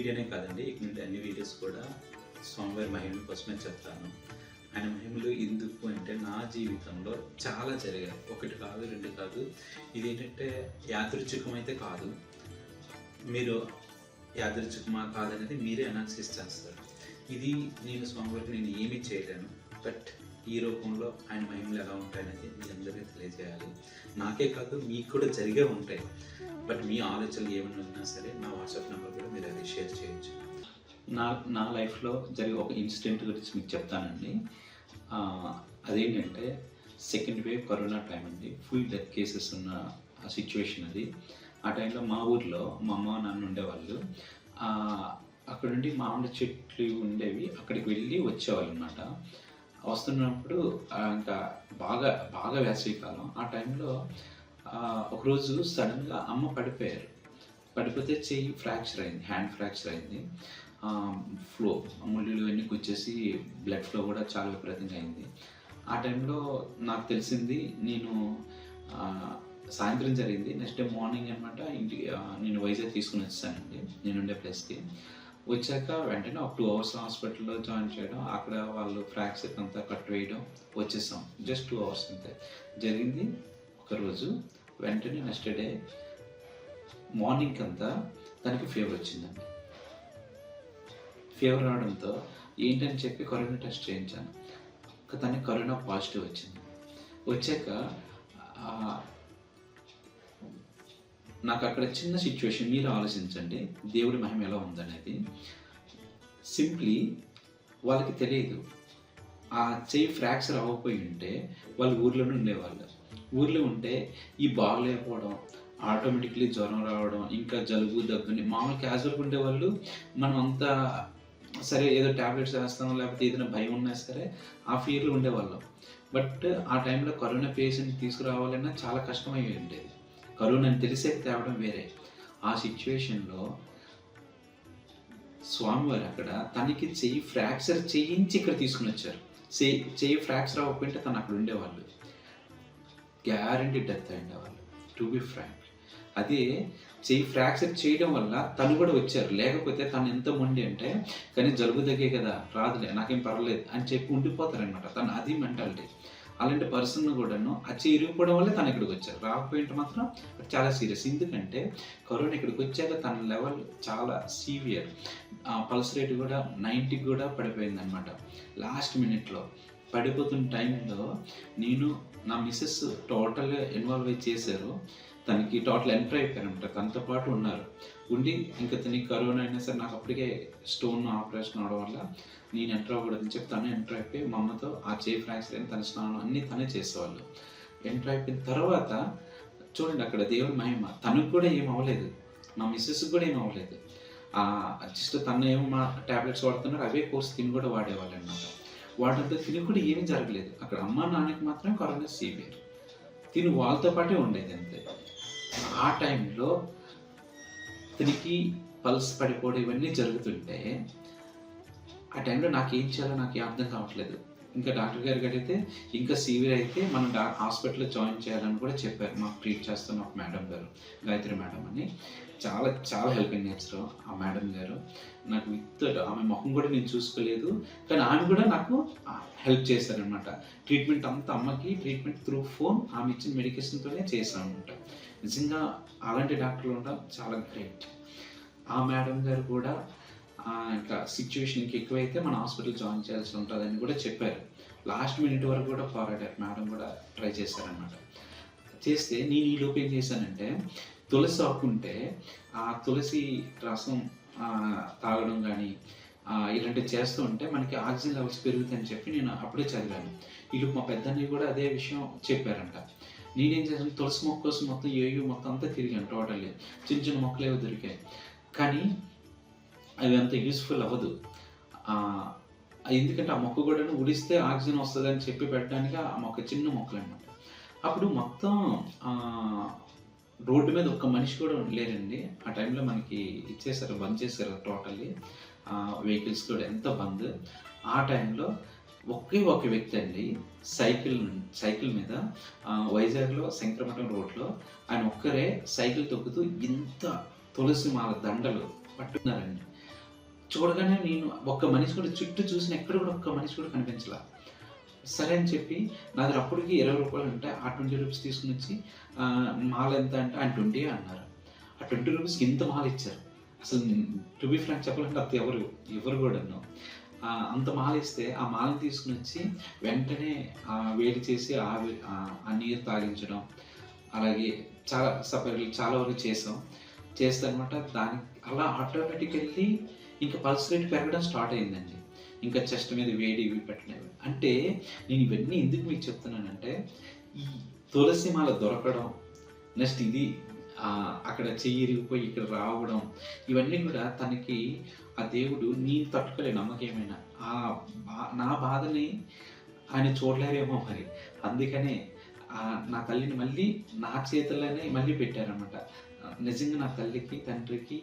వీడియోనే కాదండి ఇక నుండి అన్ని వీడియోస్ కూడా స్వామివారి మహిమల కోసమే చెప్తాను. ఆయన మహిమలు ఎందుకు అంటే నా జీవితంలో చాలా జరిగాయి. ఒకటి కాదు రెండు కాదు ఇది ఏంటంటే యాదృచ్ఛికం అయితే కాదు. మీరు యాదృచ్ఛికమా కాదనేది మీరే అనాలిసిస్ చేస్తారు. ఇది నేను స్వామివారికి నేను ఏమీ చేయలేను బట్ ఈ రూపంలో ఆయన మహిమలు ఎలా ఉంటాయనేది మీ అందరికీ తెలియజేయాలి. నాకే కాదు మీకు కూడా జరిగే ఉంటాయి. బట్ మీ ఆలోచనలు ఏమైనా ఉన్నా సరే నా వాట్సాప్ నెంబర్ కూడా మీరు అది షేర్ చేయొచ్చు. నా నా లైఫ్లో జరిగే ఒక ఇన్సిడెంట్ గురించి మీకు చెప్తానండి. అదేంటంటే సెకండ్ వేవ్ కరోనా టైం అండి. ఫుల్ డెత్ కేసెస్ ఉన్న సిచ్యువేషన్ అది. ఆ టైంలో మా ఊర్లో మా అమ్మ నాన్న ఉండేవాళ్ళు. ఆ, అక్కడ నుండి మామిడి చెట్లు ఉండేవి. అక్కడికి వెళ్ళి వచ్చేవాళ్ళు అనమాట వస్తున్నప్పుడు ఇంకా బాగా బాగా వేసవికాలం. ఆ టైంలో ఒకరోజు సడన్గా అమ్మ పడిపోయారు. పడిపోతే చెయ్యి ఫ్రాక్చర్ అయింది హ్యాండ్ ఫ్రాక్చర్ అయింది. ఫ్లో ముళ్ళు అన్నీ గుచ్చేసి బ్లడ్ ఫ్లో కూడా చాలా విపరీతంగా అయింది. ఆ టైంలో నాకు తెలిసింది నేను సాయంత్రం జరిగింది. నెక్స్ట్ డే మార్నింగ్ అనమాట ఇంటికి నేను వైజాగ్ తీసుకుని వచ్చానండి నేను ఉండే ప్లేస్కి. వచ్చాక వెంటనే ఒక టూ అవర్స్ హాస్పిటల్లో జాయిన్ చేయడం అక్కడ వాళ్ళు ఫ్రాక్చర్ అంతా కట్ వేయడం వచ్చేసాం. జస్ట్ టూ అవర్స్ అంతే. జరిగింది ఒకరోజు వెంటనే నెక్స్ట్ డే మార్నింగ్ అంతా తనకి ఫీవర్ వచ్చిందండి. ఫీవర్ రావడంతో ఏంటని చెప్పి కరోనా టెస్ట్ చేయించాను. తనకి కరోనా పాజిటివ్ వచ్చింది. వచ్చాక నాకు అక్కడ చిన్న సిచ్యువేషన్ మీరు ఆలోచించండి. దేవుడి మహిమ ఎలా ఉందనేది. సింప్లీ వాళ్ళకి తెలియదు. ఆ చెయ్యి ఫ్రాక్చర్ అవ్వకపోయి ఉంటే వాళ్ళు ఊర్లోనే ఉండేవాళ్ళు. ఊర్లో ఉంటే ఈ బాగలేకపోవడం ఆటోమేటిక్లీ జ్వరం రావడం ఇంకా జలుబు దగ్గుని మామూలు క్యాజువల్గా ఉండేవాళ్ళు. మనం అంతా సరే ఏదో ట్యాబ్లెట్స్ వేస్తాం లేకపోతే ఏదైనా భయం ఉన్నా సరే ఆ ఫీర్లో ఉండేవాళ్ళం. బట్ ఆ టైంలో కరోనా పేషెంట్ తీసుకురావాలన్నా చాలా కష్టమై ఉండేది. కరోనా అని తెలిసే తేవడం వేరే. ఆ సిచ్యువేషన్లో స్వామివారు అక్కడ తనకి చెయ్యి ఫ్రాక్చర్ చేయించి ఇక్కడ తీసుకుని వచ్చారు. చెయ్యి చెయ్యి ఫ్రాక్చర్ అవ్వకుంటే తను అక్కడ ఉండేవాళ్ళు. గ్యారంటీ డెత్ అయ్యేవాళ్ళు టు బి ఫ్రాంక్ అదే చెయ్యి ఫ్రాక్చర్ చేయడం వల్ల తను కూడా వచ్చారు. లేకపోతే తను ఎంత మొండి అంటే కానీ జలుబు తగ్గే కదా రాదులే నాకేం పర్వాలేదు అని చెప్పి ఉండిపోతారనమాట తను అది మెంటాలిటీ అలాంటి పర్సన్ కూడాను ఆ ఇరిగిపోవడం వల్ల తను ఇక్కడికి వచ్చారు. రాకపోయింటే మాత్రం చాలా సీరియస్ ఎందుకంటే కరోనా ఇక్కడికి వచ్చాక తన లెవెల్ చాలా సీవియర్ పల్స్ రేట్ కూడా నైంటీకి కూడా పడిపోయింది అనమాట లాస్ట్ మినిట్లో పడిపోతున్న టైంలో నేను నా మిస్సెస్ టోటల్గా ఇన్వాల్వ్ అయి చేశారు. తనకి టోటల్ ఎంటర్ అయిపోయారనమాట తనతో పాటు ఉన్నారు. ఉండి ఇంకా తనకి కరోనా అయినా సరే నాకు అప్పటికే స్టోన్ ఆపరేషన్ అవడం వల్ల నేను ఎంటర్ అవ్వకూడదని చెప్పి తను ఎంటర్ అయిపోయి మా అమ్మతో ఆ చేయి ఫ్రాక్చర్ అయిన తన స్నానం అన్నీ తనే చేసేవాళ్ళు. ఎంటర్ అయిపోయిన తర్వాత చూడండి అక్కడ దేవుని మహిమ. తనకు కూడా ఏం అవ్వలేదు. మా మిస్సెస్కి కూడా ఏం అవ్వలేదు. జస్ట్ తను ఏమో మా ట్యాబ్లెట్స్ వాడుతున్నారు అవే కోర్స్ తిని కూడా వాడేవాళ్ళు అనమాట వాడంతా తిని కూడా ఏమీ జరగలేదు. అక్కడ అమ్మ నాన్నకి మాత్రం కరోనా సీవియర్ తిని వాళ్ళతో పాటే ఉండేది అంతే. ఆ టైంలో తినికి పల్స్ పడిపోవడం ఇవన్నీ జరుగుతుంటే ఆ టైంలో నాకు ఏం చేయాలో నాకు అర్థం కావట్లేదు. ఇంకా డాక్టర్ గారికి అడిగితే ఇంకా సీవియర్ అయితే మనం డా హాస్పిటల్లో జాయిన్ చేయాలని కూడా చెప్పారు. మాకు ట్రీట్ చేస్తున్న ఒక మేడం గారు గాయత్రి మేడం అని. చాలా చాలా హెల్పింగ్ నేచర్ ఆ మేడం గారు. నాకు విత్ ఆమె ముఖం కూడా నేను చూసుకోలేదు. కానీ ఆమె కూడా నాకు హెల్ప్ చేశారనమాట ట్రీట్మెంట్ అంతా అమ్మకి ట్రీట్మెంట్ త్రూ ఫోన్ ఆమె ఇచ్చిన మెడికేషన్తోనే చేశాను అనమాట నిజంగా అలాంటి డాక్టర్లు ఉండడం చాలా గ్రేట్. ఆ మేడం గారు కూడా ఆ, ఇంకా సిచ్యువేషన్ ఎక్కువైతే మన హాస్పిటల్ జాయిన్ చేయాల్సి ఉంటుందని కూడా చెప్పారు. లాస్ట్ మినిట్ వరకు కూడా పోరాడారు మేడం కూడా ట్రై చేశారనమాట చేస్తే నేను ఈ లోపు ఏం చేశానంటే తులసి ఆకు ఉంటే ఆ తులసి రసం తాగడం కానీ ఇలాంటివి చేస్తూ ఉంటే మనకి ఆక్సిజన్ లెవెల్స్ పెరుగుతాయని చెప్పి నేను అప్పుడే చదివాను. వీళ్ళు మా పెద్దన్నయ్య కూడా అదే విషయం చెప్పారంట. నేనేం చేశాను తులసి మొక్క కోసం మొత్తం ఏయు మొత్తం అంతా తిరిగాను టోటల్లీ చిన్న చిన్న మొక్కలు ఏవో దొరికాయి. కానీ అవి అంత యూస్ఫుల్ అవ్వదు. ఎందుకంటే ఆ మొక్క కూడా ఉడిస్తే ఆక్సిజన్ వస్తుంది అని చెప్పి పెట్టడానికి ఆ మొక్క చిన్న మొక్కలు అనమాట అప్పుడు మొత్తం రోడ్డు మీద ఒక్క మనిషి కూడా లేరండి ఆ టైంలో మనకి ఇచ్చేసారు బంద్ చేశారు టోటల్లీ. వెహికల్స్ కూడా ఎంత బంద్. ఆ టైంలో ఒకే ఒక వ్యక్తి అండి సైకిల్ సైకిల్ మీద వైజాగ్లో శంకరమఠం రోడ్లో ఆయన ఒక్కరే సైకిల్ తొక్కుతూ ఇంత తులసి మాల దండలు పట్టుకున్నారండి. చూడగానే నేను ఒక్క మనిషి కూడా చుట్టూ చూసిన ఎక్కడ కూడా ఒక్క మనిషి కూడా కనిపించలా. సరే అని చెప్పి నా దగ్గర అప్పటికి ఇరవై రూపాయలు ఉంటే ఆ ట్వంటీ రూపీస్ తీసుకుని వచ్చి మాల ఎంత అంటే ఆయన ట్వంటీ అన్నారు. ఆ ట్వంటీ రూపీస్కి ఇంత మాల ఇచ్చారు. అసలు టు బి ఫ్రాంక్ చెప్పాలంటే అంత ఎవరు ఎవరు కూడా అంత మాల ఇస్తే ఆ మాలను తీసుకుని వచ్చి వెంటనే వేడి చేసి ఆవి ఆ నీరు తాగించడం అలాగే చాలా సపరేట్ చాలా వరకు చేసాం. చేస్తే అనమాట దానికి అలా ఆటోమేటికల్లీ ఇంకా పల్స్ రేట్ పెరగడం స్టార్ట్ అయిందండి. ఇంకా చెస్ట్ మీద వేడి ఇవి పెట్టలేవు. అంటే నేను ఇవన్నీ ఎందుకు మీకు చెప్తున్నానంటే ఈ తులసి మాల దొరకడం నెక్స్ట్ ఇది అక్కడ చెయ్యి ఇరిగిపోయి ఇక్కడ రావడం ఇవన్నీ కూడా తనకి ఆ దేవుడు నేను తట్టుకోలే నమ్మకేమైనా? ఆ బా నా బాధని ఆయన చూడలేరేమో మరి. అందుకనే నా తల్లిని మళ్ళీ నా చేతుల్లోనే మళ్ళీ పెట్టారనమాట నిజంగా నా తల్లికి తండ్రికి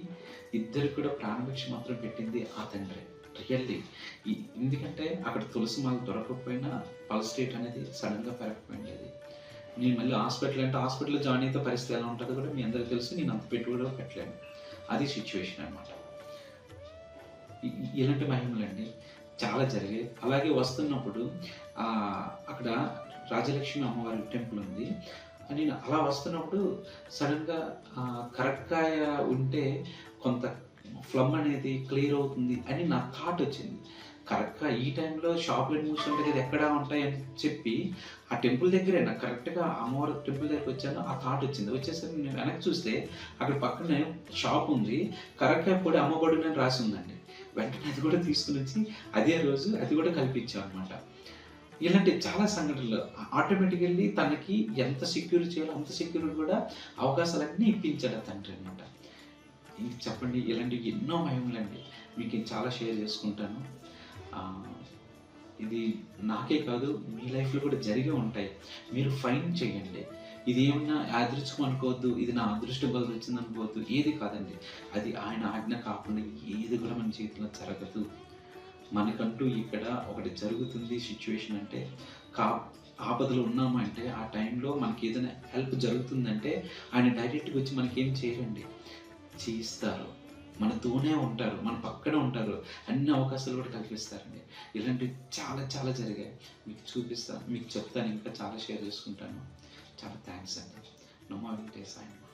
ఇద్దరికి కూడా ప్రాణభిక్ష మాత్రం పెట్టింది ఆ తండ్రి. రియల్లీ ఎందుకంటే అక్కడ తులసి మాల దొరకకపోయినా పల్స్ రేట్ అనేది సడన్గా పెరగకపోయింది. నేను మళ్ళీ హాస్పిటల్ అంటే హాస్పిటల్లో జాయిన్ అయితే పరిస్థితి ఎలా ఉంటుందో కూడా మీ అందరికీ తెలుసు నేను అంత పెట్టుబడి కూడా పెట్టలేను. అది సిచ్యువేషన్ అనమాట ఇలాంటి మహిమలండి చాలా జరిగాయి. అలాగే వస్తున్నప్పుడు అక్కడ రాజలక్ష్మి అమ్మవారి టెంపుల్ ఉంది. నేను అలా వస్తున్నప్పుడు సడన్గా కరక్కాయ ఉంటే కొంత ఫ్లమ్ అనేది క్లియర్ అవుతుంది అని నా థాట్ వచ్చింది. కరెక్ట్గా ఈ టైంలో షాప్లో మూసుకుంటే కదా ఎక్కడ ఉంటాయని చెప్పి ఆ టెంపుల్ దగ్గరే నాకు కరెక్ట్గా అమ్మవారి టెంపుల్ దగ్గరికి వచ్చాను ఆ థాట్ వచ్చింది. వచ్చేసరికి నేను వెనక్కి చూస్తే అక్కడ పక్కనే షాప్ ఉంది. కరెక్ట్గా కూడా అమ్మబడునని రాసి ఉందండి. వెంటనే అది కూడా తీసుకుని వచ్చి అదే రోజు అది కూడా కల్పించాం అనమాట ఇలాంటి చాలా సంఘటనలు. ఆటోమేటికల్లీ తనకి ఎంత సెక్యూర్ చేయాలో అంత సెక్యూర్ కూడా అవకాశాలన్నీ ఇప్పించాడు తండ్రి అనమాట చెప్పండి ఇలాంటి ఎన్నో మహిమలండి. మీకు చాలా షేర్ చేసుకుంటాను. ఇది నాకే కాదు మీ లైఫ్లో కూడా జరిగే ఉంటాయి. మీరు ఫైన్ చేయండి. ఇది ఏమన్నా యాదృష్టం అనుకోవద్దు ఇది నా అదృష్ట వల్ల వచ్చింది అనుకోవద్దు ఏది కాదండి. అది ఆయన ఆజ్ఞ కాకుండా ఏది కూడా మన జీవితంలో జరగదు. మనకంటూ ఇక్కడ ఒకటి జరుగుతుంది సిచ్యువేషన్ అంటే కా ఆపదలో ఉన్నామంటే ఆ టైంలో మనకి ఏదైనా హెల్ప్ జరుగుతుందంటే ఆయన డైరెక్ట్గా వచ్చి మనకేం చేయరండి. చేయిస్తారు. మనతోనే ఉంటారు. మన పక్కన ఉంటారు. అన్ని అవకాశాలు కూడా కల్పిస్తారండి. ఇలాంటివి చాలా చాలా జరిగాయి. మీకు చూపిస్తాను. మీకు చెప్తాను. ఇంకా చాలా షేర్ చేసుకుంటాను. చాలా థ్యాంక్స్ అండి. నమో వెంకటేశాయ